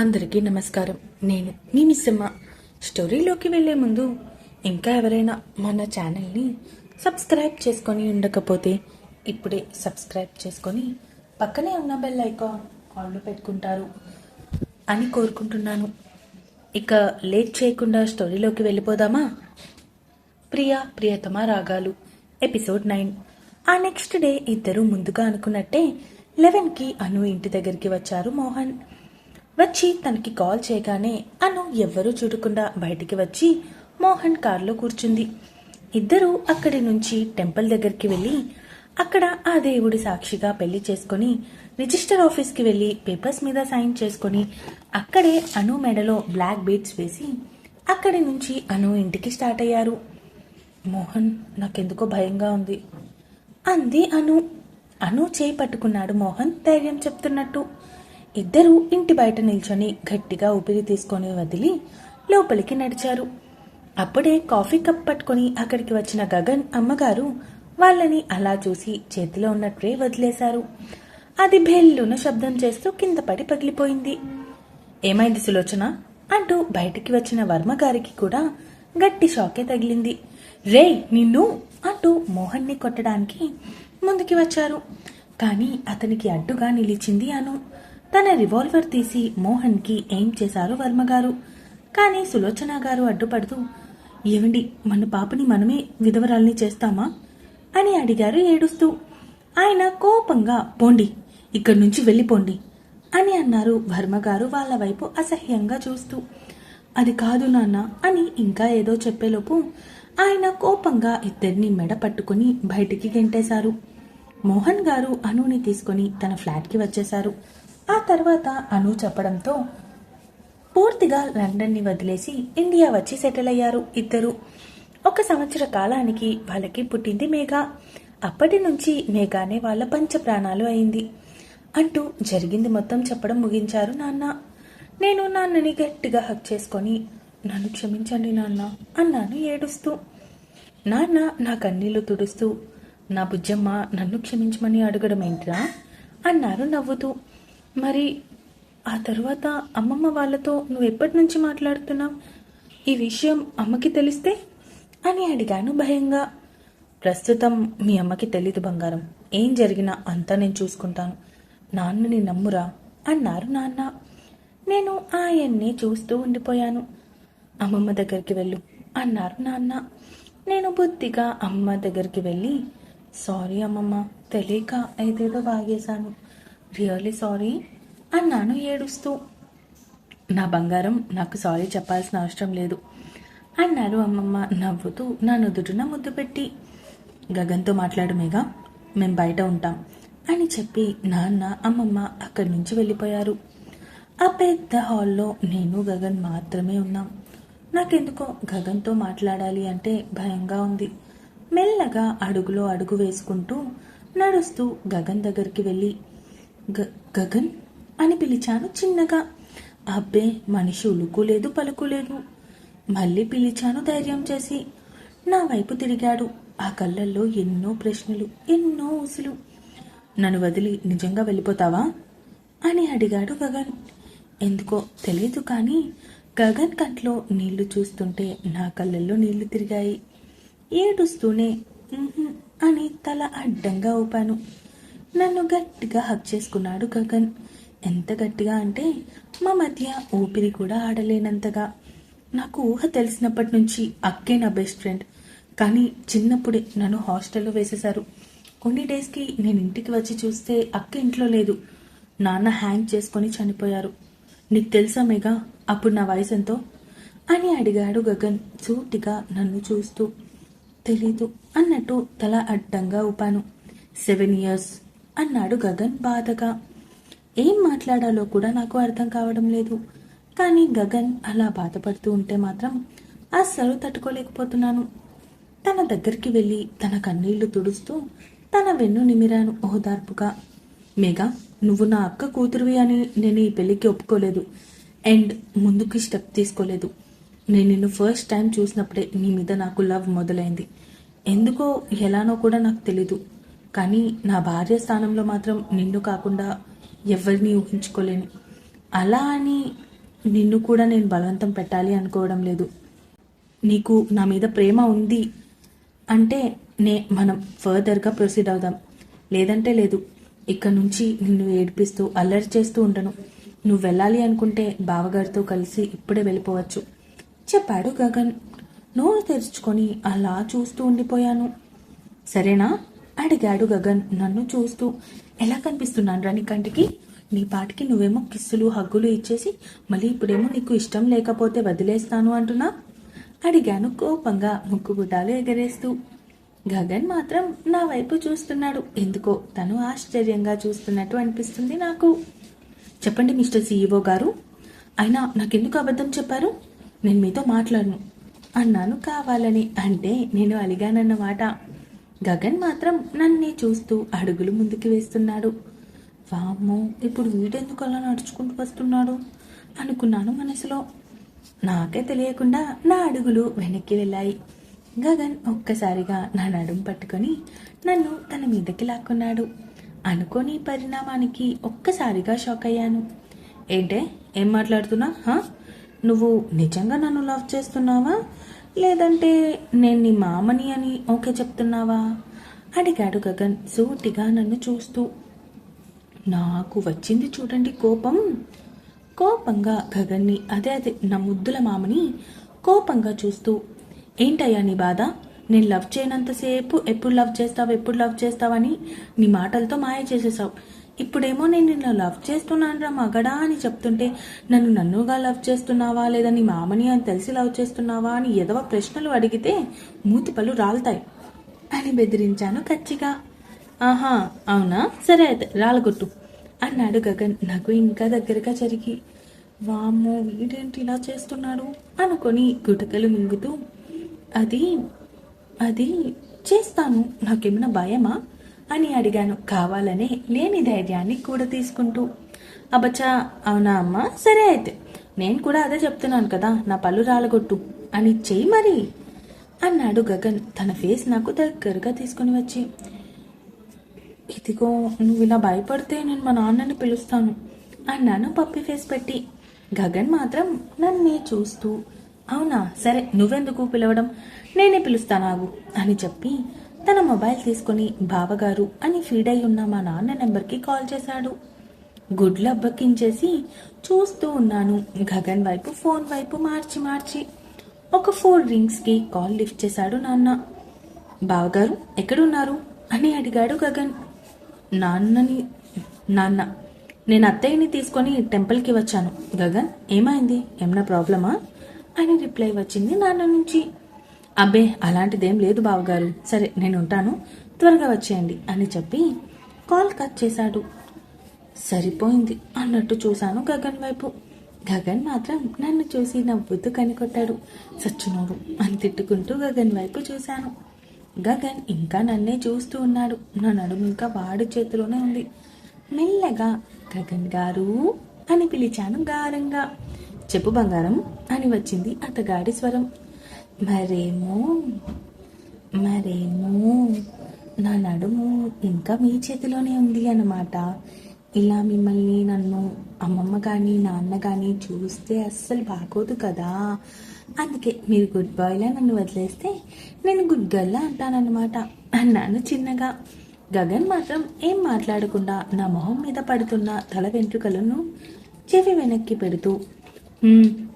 అందరికీ నమస్కారం. నేను మీ మిస్సమ్మ స్టోరీలోకి వెళ్ళే ముందు ఇంకా ఎవరైనా మన ఛానల్ని సబ్స్క్రైబ్ చేసుకొని ఉండకపోతే ఇప్పుడే సబ్స్క్రైబ్ చేసుకొని పక్కనే ఉన్న బెల్ ఐకాన్ ఆన్లో పెట్టుకుంటారు అని కోరుకుంటున్నాను. ఇక లేట్ చేయకుండా స్టోరీలోకి వెళ్ళిపోదామా? ప్రియా ప్రియతమ రాగాలు. Episode nine. ఆ నెక్స్ట్ డే ఇద్దరు ముందుగా అనుకున్నట్టే లెవెన్కి అను ఇంటి దగ్గరికి వచ్చారు మోహన్. వచ్చి తనకి కాల్ చేయగానే అను ఎవ్వరూ చూడకుండా బయటికి వచ్చి మోహన్ కారులో కూర్చుంది. ఇద్దరూ అక్కడి నుంచి టెంపుల్ దగ్గరికి వెళ్ళి అక్కడ ఆ దేవుడి సాక్షిగా పెళ్ళి చేసుకొని రిజిస్టర్ ఆఫీస్కి వెళ్ళి పేపర్స్ మీద సైన్ చేసుకొని అక్కడే అను మెడలో బ్లాక్ బీడ్స్ వేసి అక్కడి నుంచి అను ఇంటికి స్టార్ట్ అయ్యారు. మోహన్ నాకెందుకో భయంగా ఉంది. అంది అను. అను చేయి పట్టుకున్నాడు మోహన్ ధైర్యం చెప్తున్నట్టు. ఇద్దరూ ఇంటి బయట నిల్చొని గట్టిగా ఊపిరి తీసుకొని వదిలి లోపలికి నడిచారు. అప్పుడే కాఫీ కప్ పట్టుకొని అక్కడికి వచ్చిన గగన్ అమ్మగారు వాళ్ళని అలా చూసి చేతిలో ఉన్న ట్రే వదిలేశారు. అది భెల్లున శబ్దం చేస్తూ కింద పడి పగిలిపోయింది. ఏమైంది సులోచన? అంటూ బయటికి వచ్చిన వర్మ గారికి కూడా గట్టి షాకే తగిలింది. రేయ్ నిన్ను! అంటూ మోహన్ని కొట్టడానికి ముందుకి వచ్చారు. కానీ అతనికి అడ్డుగా నిలిచింది అను. తన రివాల్వర్ తీసి మోహన్కి ఏం చేశారు వర్మగారు కానీ సులోచన గారు అడ్డుపడుతూ ఏమండి మన పాపని మనమే విధవరాల్ని చేస్తామా? అని అడిగారు ఏడుస్తూ. ఆయన కోపంగా పోండి ఇక్కడి నుంచి వెళ్ళిపోండి అని అన్నారు వర్మగారు వాళ్ళ వైపు అసహ్యంగా చూస్తూ. అది కాదు నాన్న అని ఇంకా ఏదో చెప్పేలోపు ఆయన కోపంగా ఇద్దరిని మెడ పట్టుకుని బయటికి గెంటేశారు. మోహన్ గారు అనుని తీసుకుని తన ఫ్లాట్కి వచ్చేశారు. ఆ తర్వాత అను చెప్పడంతో పూర్తిగా లండన్ని వదిలేసి ఇండియా వచ్చి సెటిల్ అయ్యారు ఇద్దరు. ఒక సంవత్సర కాలానికి వాళ్ళకి పుట్టింది మేఘా. అప్పటి నుంచి మేఘానే వాళ్ళ పంచ ప్రాణాలు అయింది. అంటూ జరిగింది మొత్తం చెప్పడం ముగించారు నాన్న. నేను నాన్నని గట్టిగా హక్ చేసుకొని నన్ను క్షమించండి నాన్న అన్నాను ఏడుస్తూ. నాన్న నా కన్నీళ్ళు తుడుస్తూ నా బుజ్జమ్మ నన్ను క్షమించమని అడగడం ఏంట్రా? అన్నారు నవ్వుతూ. మరి ఆ తర్వాత అమ్మమ్మ వాళ్ళతో నువ్వు ఎప్పటి నుంచి మాట్లాడుతున్నావు? ఈ విషయం అమ్మకి తెలిస్తే? అని అడిగాను భయంగా. ప్రస్తుతం మీ అమ్మకి తెలీదు బంగారం. ఏం జరిగినా అంతా నేను చూసుకుంటాను. నాన్నని నమ్మురా అన్నారు నాన్న. నేను ఆయన్ని చూస్తూ ఉండిపోయాను. అమ్మమ్మ దగ్గరికి వెళ్ళు అన్నారు నాన్న. నేను బుద్ధిగా అమ్మ దగ్గరికి వెళ్ళి సారీ అమ్మమ్మ తెలియక ఏదేదో బాగేశాను రియల్లీ సారీ అన్నాను ఏడుస్తూ నా బంగారం నాకు సారీ చెప్పాల్సిన అవసరం లేదు అన్నారు అమ్మమ్మ నవ్వుతూ నా నుదుటిన ముద్దు పెట్టి. గగన్తో మాట్లాడు మేఘా మేం బయట ఉంటాం అని చెప్పి నాన్న అమ్మమ్మ అక్కడి నుంచి వెళ్ళిపోయారు. ఆ పెద్ద హాల్లో నేను గగన్ మాత్రమే ఉన్నాం. నాకెందుకో గగన్తో మాట్లాడాలి అంటే భయంగా ఉంది. మెల్లగా అడుగులో అడుగు వేసుకుంటూ నడుస్తూ గగన్ దగ్గరికి వెళ్ళి గగన్ అని పిలిచాను చిన్నగా. అబ్బే మనిషి ఉలుకులేదు పలుకులేదు మళ్ళీ పిలిచాను ధైర్యం చేసి. నా వైపు తిరిగాడు. ఆ కళ్ళల్లో ఎన్నో ప్రశ్నలు ఎన్నో ఊసులు. నన్ను వదిలి నిజంగా వెళ్ళిపోతావా? అని అడిగాడు గగన్. ఎందుకో తెలియదు కానీ గగన్ కంట్లో నీళ్ళు చూస్తుంటే నా కళ్ళల్లో నీళ్ళు తిరిగాయి. ఏడుస్తూనే అని తల అడ్డంగా ఊపాను. నన్ను గట్టిగా హక్ చేసుకున్నాడు గగన్. ఎంత గట్టిగా అంటే మా మధ్య ఊపిరి కూడా ఆడలేనంతగా. నాకు ఊహ తెలిసినప్పటి నుంచి అక్కే నా బెస్ట్ ఫ్రెండ్. కానీ చిన్నప్పుడే నన్ను హాస్టల్లో వేసేశారు. కొన్ని డేస్కి నేను ఇంటికి వచ్చి చూస్తే అక్క ఇంట్లో లేదు. నాన్న హ్యాంగ్ చేసుకొని చనిపోయారు. నీకు తెలుసా మేఘా అప్పుడు నా వయసు ఎంతో? అని అడిగాడు గగన్ సూటిగా నన్ను చూస్తూ. తెలీదు అన్నట్టు తల అడ్డంగా ఊపాను. సెవెన్ ఇయర్స్ అన్నాడు గగన్ బాధగా. ఏం మాట్లాడాలో కూడా నాకు అర్థం కావడం లేదు. కానీ గగన్ అలా బాధపడుతూ ఉంటే మాత్రం అస్సలు తట్టుకోలేకపోతున్నాను. తన దగ్గరికి వెళ్ళి తన కన్నీళ్ళు తుడుస్తూ తన వెన్ను నిమిరాను ఓదార్పుగా. మేఘా నువ్వు నా అక్క కూతురువి అని నేను ఈ పెళ్ళికి ఒప్పుకోలేదు. అండ్ ముందుకి స్టెప్ తీసుకోలేదు. నేను నిన్ను ఫస్ట్ టైం చూసినప్పుడే నీ మీద నాకు లవ్ మొదలైంది. ఎందుకో ఎలానో కూడా నాకు తెలీదు. కానీ నా భార్య స్థానంలో మాత్రం నిన్ను కాకుండా ఎవరిని ఊహించుకోలేను. అలా అని నిన్ను కూడా నేను బలవంతం పెట్టాలి అనుకోవడం లేదు. నీకు నా మీద ప్రేమ ఉంది అంటే నే మనం ఫర్దర్గా ప్రొసీడ్ అవుదాం. లేదంటే లేదు ఇక్కడ నుంచి నిన్ను ఏడిపిస్తూ అల్లరి చేస్తూ ఉండను. నువ్వు వెళ్ళాలి అనుకుంటే బావగారితో కలిసి ఇప్పుడే వెళ్ళిపోవచ్చు. చెప్పాడు గగన్. నోరు తెరుచుకొని అలా చూస్తూ ఉండిపోయాను. సరేనా? అడిగాడు గగన్. నన్ను చూస్తూ ఎలా కనిపిస్తున్నాను రాని నీ కంటికి? నీ పాటికి నువ్వేమో కిస్సులు హగ్గులు ఇచ్చేసి మళ్ళీ ఇప్పుడేమో నీకు ఇష్టం లేకపోతే వదిలేస్తాను అంటున్నా? అడిగాను కోపంగా ముక్కు ముక్కుబుటాలు ఎగరేస్తూ. గగన్ మాత్రం నా వైపు చూస్తున్నాడు. ఎందుకో తను ఆశ్చర్యంగా చూస్తున్నట్టు అనిపిస్తుంది నాకు. చెప్పండి మిస్టర్ సీఈఓ గారు. అయినా నాకెందుకు అబద్ధం చెప్పారు? నేను మీతో మాట్లాడను. అన్నాను కావాలని. అంటే నేను అలిగానన్నమాట. గగన్ మాత్రం నన్నే చూస్తూ అడుగులు ముందుకు వేస్తున్నాడు. వామ్మో ఇప్పుడు వీడెందుకు అలా నడుచుకుంటూ వస్తున్నాడు? అనుకున్నాను మనసులో. నాకే తెలియకుండా నా అడుగులు వెనక్కి వెళ్ళాయి. గగన్ ఒక్కసారిగా నా నడుం పట్టుకొని నన్ను తన మీదకి లాక్కున్నాడు. అనుకోని పరిణామానికి ఒక్కసారిగా షాక్ అయ్యాను. ఏంటే ఏం మాట్లాడుతున్నా? హా? నువ్వు నిజంగా నన్ను లవ్ చేస్తున్నావా? లేదంటే నేను నీ మామని అని ఓకే చెప్తున్నావా? అడిగాడు గగన్ సూటిగా నన్ను చూస్తూ. నాకు వచ్చింది చూడండి కోపం. కోపంగా గగన్ని అదే అదే నా ముద్దుల మామని కోపంగా చూస్తూ. ఏంటయ్యా నీ బాధ? నేను లవ్ చేయనంతసేపు ఎప్పుడు లవ్ చేస్తావు ఎప్పుడు లవ్ చేస్తావని నీ మాటలతో మాయ చేసేసావు. ఇప్పుడేమో నేను నిన్ను లవ్ చేస్తున్నానరా మగడా అని చెప్తుంటే నన్ను నన్నుగా లవ్ చేస్తున్నావా లేదా నీ మామని అని తెలిసి లవ్ చేస్తున్నావా అని ఎదవ ప్రశ్నలు అడిగితే మూతి పళ్ళు రాలుతాయి అని బెదిరించాను కచ్చిగా. ఆహా అవునా? సరే అయితే రాలగొట్టు అన్నాడు గగన్. నాకు ఇంకా దగ్గరగా జరిగి వామ్మో వీడేంటి ఇలా చేస్తున్నాడు? అనుకొని గుటకలు మింగుతూ అది అది చేస్తాను. నాకేమైనా భయమా? అని అడిగాను. కావాలనే లేని ధైర్యాన్ని కూడా తీసుకుంటూ అబచ్చా అవునా అమ్మా? సరే అయితే. నేను కూడా అదే చెప్తున్నాను కదా నా పళ్ళు రాలగొట్టు. అని చెయ్యి మరి. అన్నాడు గగన్. తన ఫేస్ నాకు దగ్గరగా తీసుకుని వచ్చి ఇదిగో నువ్వు ఇలా భయపడితే నేను మా నాన్నని పిలుస్తాను అన్నాను పప్పి ఫేస్ పెట్టి. గగన్ మాత్రం నన్నే చూస్తూ అవునా? సరే నువ్వెందుకు పిలవడం? నేనే పిలుస్తాను ఆగు అని చెప్పి తన మొబైల్ తీసుకుని బావగారు అని ఫీడ్ అయి ఉన్న మా నాన్న నెంబర్కి కాల్ చేశాడు. గుడ్లు అబ్బక్కించేసి చూస్తూ ఉన్నాను. గగన్ వైపు ఫోన్ వైపు మార్చి మార్చి. ఒక ఫోర్ రింగ్స్కి కాల్ లిఫ్ట్ చేశాడు నాన్న. బావగారు ఎక్కడున్నారు? అని అడిగాడు గగన్. నాన్నని నాన్న నేను అత్తయ్యని తీసుకొని టెంపుల్కి వచ్చాను. గగన్ ఏమైంది? ఏమైనా ప్రాబ్లమా? అని రిప్లై వచ్చింది నాన్న నుంచి. అబ్బే అలాంటిదేం లేదు బావగారు. సరే నేను ఉంటాను త్వరగా వచ్చేయండి అని చెప్పి కాల్ కట్ చేశాడు. సరిపోయింది అన్నట్టు చూశాను గగన్ వైపు. గగన్ మాత్రం నన్ను చూసి నవ్వుతూ కనికొట్టాడు. సచ్చునోడు అని తిట్టుకుంటూ గగన్ వైపు చూశాను. గగన్ ఇంకా నన్నే చూస్తూ ఉన్నాడు. నా నడుము ఇంకా వాడి చేతిలోనే ఉంది. మెల్లగా గగన్ గారు అని పిలిచాను గారంగా. చెప్పు బంగారం అని వచ్చింది అతగాడి స్వరం. మరేమో మరేమో నా నడుము ఇంకా మీ చేతిలోనే ఉంది అన్నమాట. ఇలా మిమ్మల్ని నన్ను అమ్మమ్మ కానీ నాన్న కానీ చూస్తే అస్సలు బాగోదు కదా. అందుకే మీరు గుడ్ బాయ్లా నన్ను వదిలేస్తే నేను గుడ్ గర్ల్లా అంటానన్నమాట. అన్నాను చిన్నగా. గగన్ మాత్రం ఏం మాట్లాడకుండా నా మొహం మీద పడుతున్న తల వెంట్రుకలను చెవి వెనక్కి పెడుతూ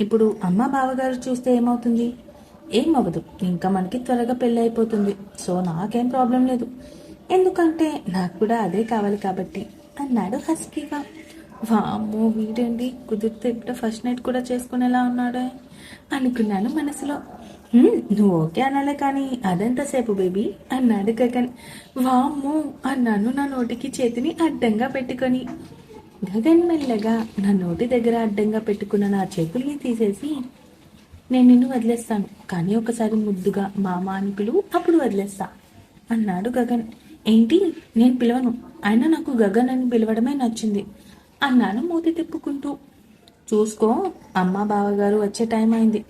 ఇప్పుడు అమ్మ బావగారు చూస్తే ఏమవుతుంది? ఏం అవ్వదు ఇంకా మనకి త్వరగా పెళ్ళి అయిపోతుంది సో నాకేం ప్రాబ్లం లేదు. ఎందుకంటే నాకు కూడా అదే కావాలి కాబట్టి అన్నాడు హస్కీగా. వామ్మో వీడండి కుదిరితే ఇప్పుడు ఫస్ట్ నైట్ కూడా చేసుకునేలా ఉన్నాడే? అనుకున్నాను మనసులో. నువ్వు ఓకే అనాలే కానీ అదెంతసేపు బేబీ అన్నాడు గగన్. వామ్మో అన్నాను నా నోటికి చేతిని అడ్డంగా పెట్టుకొని. గగన్ మెల్లగా నా నోటి దగ్గర అడ్డంగా పెట్టుకున్న నా చేతుల్ని తీసేసి నేను నిన్ను వదిలేస్తాను. కానీ ఒకసారి ముద్దుగా మామ అని పిలువు అప్పుడు వదిలేస్తా అన్నాడు గగన్. ఏంటి? నేను పిలవను. అయినా నాకు గగన్ అని పిలవడమే నచ్చింది అన్నాను మూతి తిప్పుకుంటూ. చూసుకో అమ్మ బావగారు వచ్చే టైం అయింది.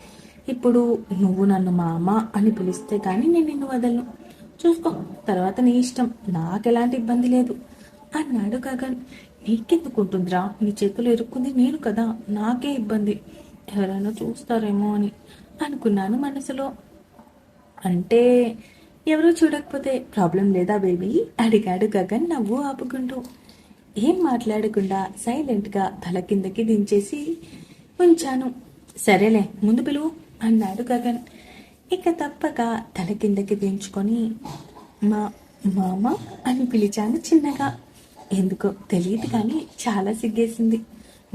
ఇప్పుడు నువ్వు నన్ను మా అమ్మ అని పిలిస్తే కానీ నేను నిన్ను వదలను. చూసుకో తర్వాత నీ ఇష్టం. నాకు ఎలాంటి ఇబ్బంది లేదు అన్నాడు గగన్. నీకెందుకుంటుందిరా నీ చేతులు ఎరుక్కుంది నేను కదా. నాకే ఇబ్బంది. ఎవరైనా చూస్తారేమో అని అనుకున్నాను మనసులో. అంటే ఎవరూ చూడకపోతే ప్రాబ్లం లేదా బేబీ? అడిగాడు గగన్ నవ్వు ఆపుకుంటూ. ఏం మాట్లాడకుండా సైలెంట్గా తల కిందకి దించేసి ఉంచాను. సరేలే ముందు పిలువు అన్నాడు గగన్. ఇక తప్పక తల కిందకి దించుకొని మా మామ అని పిలిచాను చిన్నగా. ఎందుకో తెలియదు కానీ చాలా సిగ్గేసింది.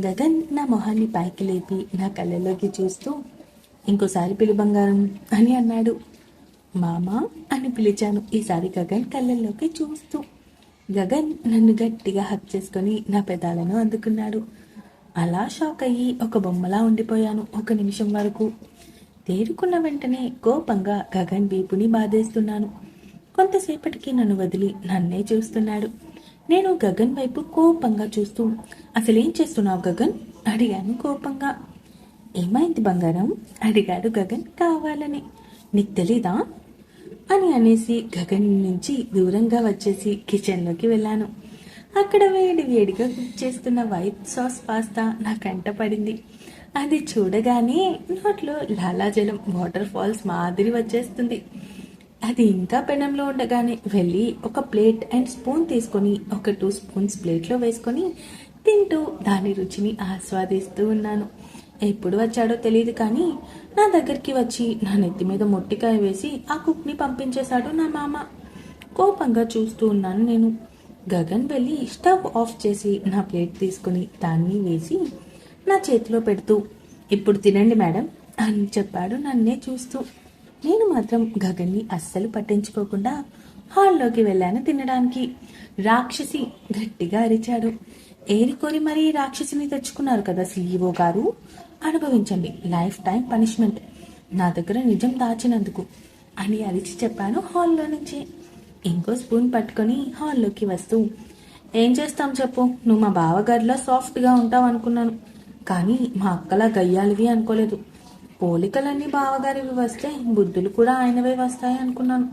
గగన్ నా మొహాన్ని పైకి లేపి నా కళ్ళలోకి చూస్తూ ఇంకోసారి పిలు బంగారం అని అన్నాడు. మామా అని పిలిచాను. ఈసారి గగన్ కళ్ళల్లోకి చూస్తూ గగన్ నన్ను గట్టిగా హక్ చేసుకొని నా పెదాలను అందుకున్నాడు. అలా షాక్ అయ్యి ఒక బొమ్మలా ఉండిపోయాను ఒక నిమిషం వరకు. తేరుకున్న వెంటనే కోపంగా గగన్ వీపుని బాధేస్తున్నాను. కొంతసేపటికి నన్ను వదిలి నన్నే చూస్తున్నాడు. నేను గగన్ వైపు కోపంగా చూస్తూ అసలేం చేస్తున్నావు గగన్? అడిగాను కోపంగా. ఏమైంది బంగారం? అడిగాడు గగన్. కావాలని. నీకు తెలీదా? అని అనేసి గగన్ నుంచి దూరంగా వచ్చేసి కిచెన్లోకి వెళ్ళాను. అక్కడ వేడి వేడిగా కుక్ చేస్తున్న వైట్ సాస్ పాస్తా నా కంట పడింది. అది చూడగానే నోట్లో లాలాజలం వాటర్ ఫాల్స్ మాదిరి వచ్చేస్తుంది. అది ఇంకా పెనంలో ఉండగానే వెళ్ళి ఒక ప్లేట్ అండ్ స్పూన్ తీసుకొని ఒక టూ స్పూన్స్ ప్లేట్లో వేసుకొని తింటూ దాని రుచిని ఆస్వాదిస్తూ ఉన్నాను. ఎప్పుడు వచ్చాడో తెలియదు కానీ నా దగ్గరికి వచ్చి నా నెత్తి మీద మొట్టికాయ వేసి ఆ కుక్ని పంపించేశాడు నా మామ. కోపంగా చూస్తూ ఉన్నాను నేను. గగన్ వెళ్ళి స్టవ్ ఆఫ్ చేసి నా ప్లేట్ తీసుకుని దాన్ని వేసి నా చేతిలో పెడుతూ ఇప్పుడు తినండి మేడం అని చెప్పాడు నన్నే చూస్తూ. నేను మాత్రం గగన్ని అస్సలు పట్టించుకోకుండా హాల్లోకి వెళ్ళాను తినడానికి. రాక్షసి గట్టిగా అరిచాడు. ఏరికోరి మరీ రాక్షసిని తెచ్చుకున్నారు కదా సీఈఓ గారు? అనుభవించండి లైఫ్ టైం పనిష్మెంట్. నా దగ్గర నిజం దాచినందుకు అని అరిచి చెప్పాను హాల్లో నుంచి. ఇంకో స్పూన్ పట్టుకొని హాల్లోకి వస్తూ ఏం చేస్తాం చెప్పు నువ్వు మా బావగారిలో సాఫ్ట్గా ఉంటావు అనుకున్నాను కానీ మా అక్కలా గయ్యాలివి అనుకోలేదు. పోలికలన్నీ బావగారివి వస్తే బుద్ధులు కూడా ఆయనవే వస్తాయి అనుకున్నాను.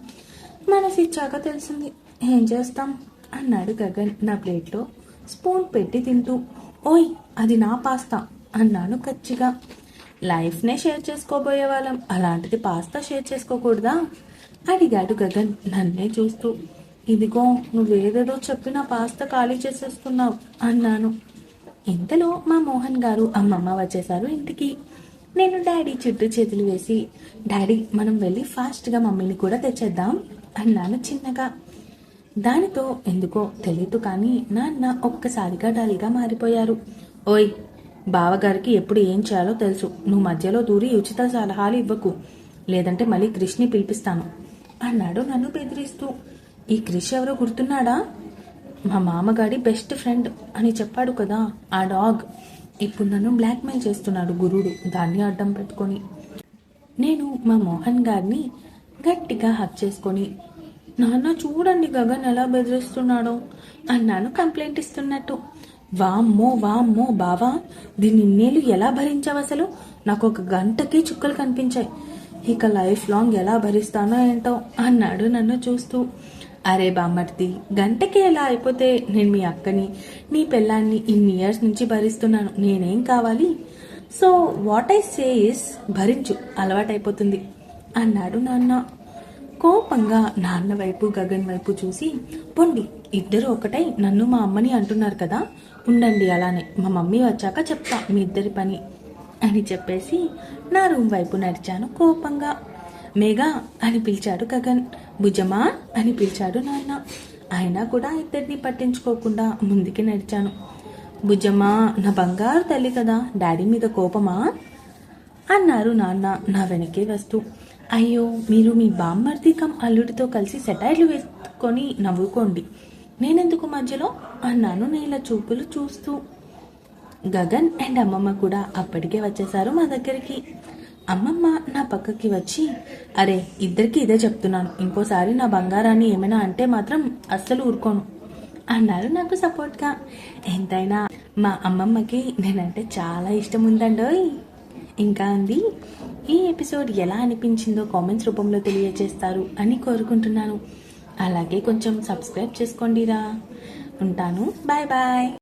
మనసు ఇచ్చాక తెలిసింది. ఏం చేస్తాం? అన్నాడు గగన్ నా ప్లేట్లో. స్పూన్ పెట్టి తింటూ. ఓయ్ అది నా పాస్తా అన్నాను కచ్చిగా. లైఫ్నే షేర్ చేసుకోబోయే వాళ్ళం అలాంటిది పాస్తా షేర్ చేసుకోకూడదా? అడిగాడు గగన్ నన్నే చూస్తూ. ఇదిగో నువ్వేదేదో చెప్పి నా పాస్తా ఖాళీ చేసేస్తున్నావు అన్నాను. ఇంతలో మా మోహన్ గారు అమ్మమ్మ వచ్చేసారు ఇంటికి. నేను డాడీ చుట్టూ చేతులు వేసి డాడీ మనం వెళ్ళి ఫాస్ట్గా మమ్మీని కూడా తెచ్చేద్దాం అన్నాను చిన్నగా. దానితో ఎందుకో తెలియదు కానీ నాన్న ఒక్కసారిగా డల్గా మారిపోయారు. ఓయ్ బావగారికి ఎప్పుడు ఏం చేయాలో తెలుసు. నువ్వు మధ్యలో దూరి ఉచిత సలహాలు ఇవ్వకు. లేదంటే మళ్ళీ క్రిష్ని పిలిపిస్తాను అన్నాడు నన్ను బెదిరిస్తూ. ఈ క్రిష్ ఎవరో గుర్తున్నాడా? మా మామగాడి బెస్ట్ ఫ్రెండ్ అని చెప్పాడు కదా ఆ డాగ్. ఇప్పుడు నన్ను బ్లాక్మెయిల్ చేస్తున్నాడు గురుడు. దాన్ని అడ్డం పెట్టుకొని. నేను మా మోహన్ గారిని గట్టిగా హక్ చేసుకొని నాన్న చూడండి గగన్ ఎలా బెదిరిస్తున్నాడో. అన్నాను కంప్లైంట్ ఇస్తున్నట్టు. వామ్మో వామ్మో బావా దీన్ని నేను ఎలా భరించావు అసలు? నాకు ఒక గంటకి చుక్కలు కనిపించాయి. ఇక లైఫ్ లాంగ్ ఎలా భరిస్తానో ఏంటో అన్నాడు నన్ను చూస్తూ. అరే బామ్మర్ది గంటకి ఎలా అయిపోతే నేను మీ అక్కని నీ పిల్లాన్ని ఇన్ని ఇయర్స్ నుంచి భరిస్తున్నాను నేనేం కావాలి? So what I say is భరించు అలవాటైపోతుంది అన్నాడు నాన్న. కోపంగా నాన్న వైపు గగన్ వైపు చూసి పొండి ఇద్దరు ఒకటై నన్ను మా అమ్మని అంటున్నారు కదా ఉండండి అలానే మా మమ్మీ వచ్చాక చెప్తా మీ ఇద్దరి పని అని చెప్పేసి నా రూమ్ వైపు నడిచాను కోపంగా. మేఘా అని పిలిచాడు గగన్. భుజమా అని పిలిచాడు నాన్న. అయినా కూడా ఇద్దరిని పట్టించుకోకుండా ముందుకి నడిచాను. భుజమా నా బంగారు తల్లి కదా డాడీ మీద కోపమా? అన్నారు నాన్న నా వెనకే వస్తూ. అయ్యో మీరు మీ బామ్మర్ది కమ్ అల్లుడితో కలిసి సెటైర్లు వేసుకొని నవ్వుకోండి. నేనెందుకు మధ్యలో? అన్నాను నీళ్ళ చూపులు చూస్తూ. గగన్ అండ్ అమ్మమ్మ కూడా అప్పటికే వచ్చేసారు మా దగ్గరికి. అమ్మమ్మ నా పక్కకి వచ్చి అరే ఇద్దరికి ఇదే చెప్తున్నాను. ఇంకోసారి నా బంగారాన్ని ఏమైనా అంటే మాత్రం అస్సలు ఊరుకోను. అన్నారు నాకు సపోర్ట్గా. ఎంతైనా మా అమ్మమ్మకి నేనంటే చాలా ఇష్టం ఉందండోయ్ ఇంకా అంది ఈ ఎపిసోడ్ ఎలా అనిపించిందో కామెంట్స్ రూపంలో తెలియజేస్తారు అని కోరుకుంటున్నాను. అలాగే కొంచెం సబ్స్క్రైబ్ చేసుకోండిరా. ఉంటాను. Bye bye.